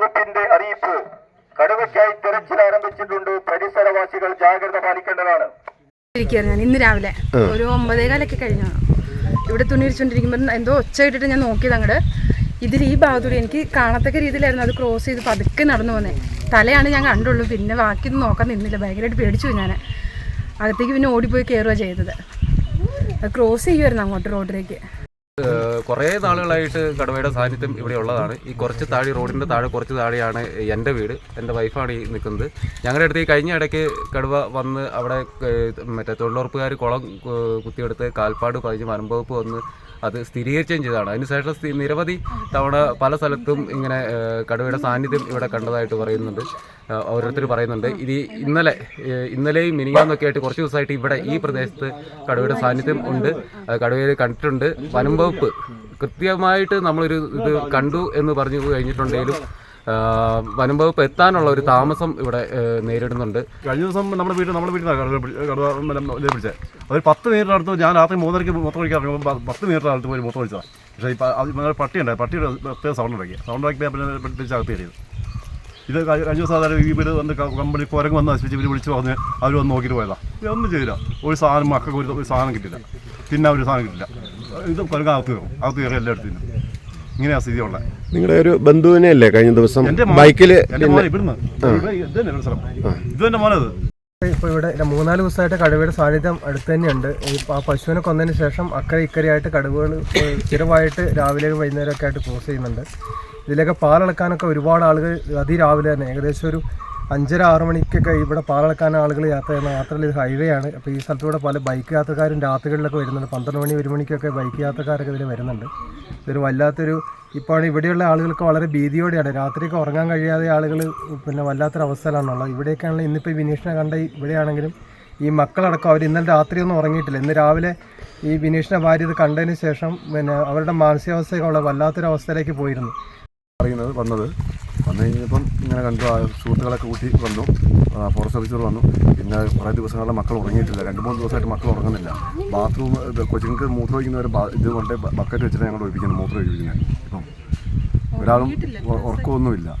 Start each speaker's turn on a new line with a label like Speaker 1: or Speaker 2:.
Speaker 1: വനംവകുപ്പിന്റെ അറിയിപ്പ്. കടുവയ്ക്കായി തിരച്ചിൽ ആരംഭിച്ചിട്ടുണ്ട് പരിസരവാസികൾ. ജാഗ്രത പാലിക്കേണ്ടതാണ്.
Speaker 2: ഞാൻ ഇന്ന് രാവിലെ. ഒരു ഒമ്പതേകാലൊക്കെ കഴിഞ്ഞു. ഇവിടെ തുണി വിരിച്ചുകൊണ്ടിരിക്കുമ്പോൾ എന്തോ ഒച്ച ഇട്ടിട്ട് ഞാൻ നോക്കിയത് അങ്ങോട്ട് ഇതിൽ ഈ ഭാഗത്തൂടെ എനിക്ക് കാണത്തക്ക രീതിയിലായിരുന്നു അത് ക്രോസ് ചെയ്ത് പതുക്കെ നടന്നു പോന്നെ തലയാണ് ഞാൻ കണ്ടുള്ളൂ. പിന്നെ ബാക്കിയൊന്നും നോക്കാൻ നിന്നില്ല. ഭയങ്കരമായിട്ട് പേടിച്ചു ഞാൻ അകത്തേക്ക് പിന്നെ ഓടിപ്പോയി കയറുക ചെയ്തത്. അത് ക്രോസ് ചെയ്യുമായിരുന്നു അങ്ങോട്ട് റോഡിലേക്ക്.
Speaker 3: കുറേ നാളുകളായിട്ട് കടുവയുടെ സാന്നിധ്യം ഇവിടെ ഉള്ളതാണ്. ഈ കുറച്ച് താഴെ റോഡിന്റെ താഴെ കുറച്ച് താഴെയാണ് എന്റെ വീട്. എന്റെ വൈഫാണ് ഈ നിൽക്കുന്നത്. ഞങ്ങളുടെ അടുത്ത് ഈ കഴിഞ്ഞ ഇടയ്ക്ക് കടുവ വന്ന് അവിടെ മറ്റേ തൊഴിലുറപ്പുകാർ കുളം കുത്തിയെടുത്ത് കാൽപ്പാട് പതിഞ്ഞ് വനംവകുപ്പ് വന്ന് അത് സ്ഥിരീകരിക്കുകയും ചെയ്തതാണ്. അതിനുശേഷം നിരവധി തവണ പല സ്ഥലത്തും ഇങ്ങനെ കടുവയുടെ സാന്നിധ്യം ഇവിടെ കണ്ടതായിട്ട് പറയുന്നുണ്ട്. ഓരോരുത്തർ പറയുന്നുണ്ട്. ഇത് ഇന്നലെ ഇന്നലെയും മിനിങ്ങാന്നൊക്കെ ആയിട്ട് കുറച്ച് ദിവസമായിട്ട് ഇവിടെ ഈ പ്രദേശത്ത് കടുവയുടെ സാന്നിധ്യം ഉണ്ട്. കടുവയെ കണ്ടിട്ടുണ്ട്. വനം വകുപ്പ് കൃത്യമായിട്ട് നമ്മളൊരു ഇത് കണ്ടു എന്ന് പറഞ്ഞു കഴിഞ്ഞിട്ടുണ്ടെങ്കിലും വനം വകുപ്പ് എത്താനുള്ള ഒരു താമസം ഇവിടെ നേരിടുന്നുണ്ട്.
Speaker 4: കഴിഞ്ഞ ദിവസം നമ്മുടെ വീട്ടിൽ നമ്മുടെ വീട്ടിലാണ് പിടിച്ചത് ഒരു പത്ത് മീറ്റർ അടുത്ത് ഞാൻ രാത്രി മൂന്നരയ്ക്ക് മൊത്തം ഒഴിക്കാൻ പത്ത് അടുത്ത് പോയി മൊത്തം ഒഴിച്ചതാണ് പക്ഷേ ഇപ്പം പട്ടി ഉണ്ടായി പട്ടിയുടെ പ്രത്യേക സൗണ്ട് ഉണ്ടാക്കി സൗണ്ട് ഉണ്ടാക്കി പിന്നെ പിടിച്ച് അകത്ത് കയറിയത് ഇത് കഴി- കഴിഞ്ഞ ദിവസം അതായത് വീട് വന്ന് കമ്പനി കുരങ്ങ് വന്ന് നശിപ്പിച്ച് ഇവർ വിളിച്ച് പറഞ്ഞ് അവർ വന്ന് നോക്കിയിട്ട് പോയതാണ് ഇതൊന്നും ചെയ്തില്ല. ഒരു സാധനം മക്കൾക്ക് ഒരു ഒരു സാധനം കിട്ടില്ല പിന്നെ ഒരു സാധനം കിട്ടില്ല ഇത് കുരങ്ങ് അകത്ത് കയറും. അകത്ത് കയറി എല്ലായിടത്തും ഇങ്ങനെയാ ഇങ്ങനെയാണ് സ്ഥിതി ഉള്ളത്
Speaker 5: നിങ്ങളുടെ ഒരു ബന്ധുവിനെ അല്ലേ കഴിഞ്ഞ ദിവസം ബൈക്കിൽ
Speaker 4: ഇവിടുന്ന്. ഇവിടെ ഇത് തന്നെ സ്ഥലം. ഇത് തന്നെ മോനത്.
Speaker 6: ഇപ്പോൾ ഇവിടെ മൂന്നാൽ ദിവസമായിട്ട് കടുവയുടെ സാന്നിധ്യം അടുത്ത് തന്നെയുണ്ട്. ഈ ആ പശുവിനെ കൊന്നതിന് ശേഷം അക്കരെ ഇക്കരയായിട്ട് കടുവകൾ സ്ഥിരമായിട്ട് രാവിലെ വൈകുന്നേരമൊക്കെ ആയിട്ട് ക്രോസ് ചെയ്യുന്നുണ്ട്. ഇതിലൊക്കെ പാലളക്കാനൊക്കെ ഒരുപാട് ആളുകൾ അതിരാവിലെ തന്നെ. ഏകദേശം ഒരു അഞ്ചര ആറ് മണിക്കൊക്കെ ഇവിടെ പാലളക്കാൻ ആളുകൾ യാത്ര ചെയ്യുന്ന മാത്രമല്ല ഇത് ഹൈവേ ആണ്. അപ്പോൾ ഈ സ്ഥലത്തൂടെ പല ബൈക്ക് യാത്രക്കാരും രാത്രികളിലൊക്കെ വരുന്നുണ്ട്. പന്ത്രണ്ട് മണി ഒരു മണിക്കൊക്കെ ബൈക്ക് യാത്രക്കാരൊക്കെ ഇതിൽ വരുന്നുണ്ട്. ഇതൊരു വല്ലാത്തൊരു ഇപ്പോൾ ഇവിടെയുള്ള ആളുകൾക്ക് വളരെ ഭീതിയോടെയാണ്. രാത്രിയൊക്കെ ഉറങ്ങാൻ കഴിയാതെ ആളുകൾ പിന്നെ വല്ലാത്തൊരു അവസ്ഥയിലാണുള്ളത് ഇവിടെയൊക്കെയാണെങ്കിൽ ഇന്നിപ്പോൾ വിനീഷിനെ കണ്ട ഇവിടെയാണെങ്കിലും ഈ മക്കളടക്കം അവർ ഇന്നലെ രാത്രിയൊന്നും ഉറങ്ങിയിട്ടില്ല. ഇന്ന് രാവിലെ ഈ വിനീഷിനെ ഭാര്യ ഇത് കണ്ടതിന് ശേഷം പിന്നെ അവരുടെ മാനസികാവസ്ഥയൊക്കെ വളരെ വല്ലാത്തൊരു അവസ്ഥയിലേക്ക് പോയിരുന്നു.
Speaker 4: പറയുന്നത് വന്നത് വന്നു കഴിഞ്ഞപ്പം ഇങ്ങനെ കണ്ടു ആ സുഹൃത്തുക്കളൊക്കെ കൂട്ടി വന്നു. ഫോറസ്റ്റ് ഓഫീസർ വന്നു. പിന്നെ കുറേ ദിവസങ്ങളുടെ മക്കൾ ഉറങ്ങിയിട്ടില്ല. രണ്ട് മൂന്ന് ദിവസമായിട്ട് മക്കൾ ഉറങ്ങുന്നില്ല. ബാത്റൂം കൊച്ചുങ്ങൾക്ക് മൂത്രം ഒഴിക്കുന്ന ഒരു ബാ- ഇത് കൊണ്ട് ബക്കറ്റ് വെച്ചിട്ട് ഞങ്ങൾ ഒഴിപ്പിക്കുന്നത് മൂത്രം ഒഴിപ്പിക്കുന്നത്. ഇപ്പം ഒരാളും ഉറക്കമൊന്നുമില്ല.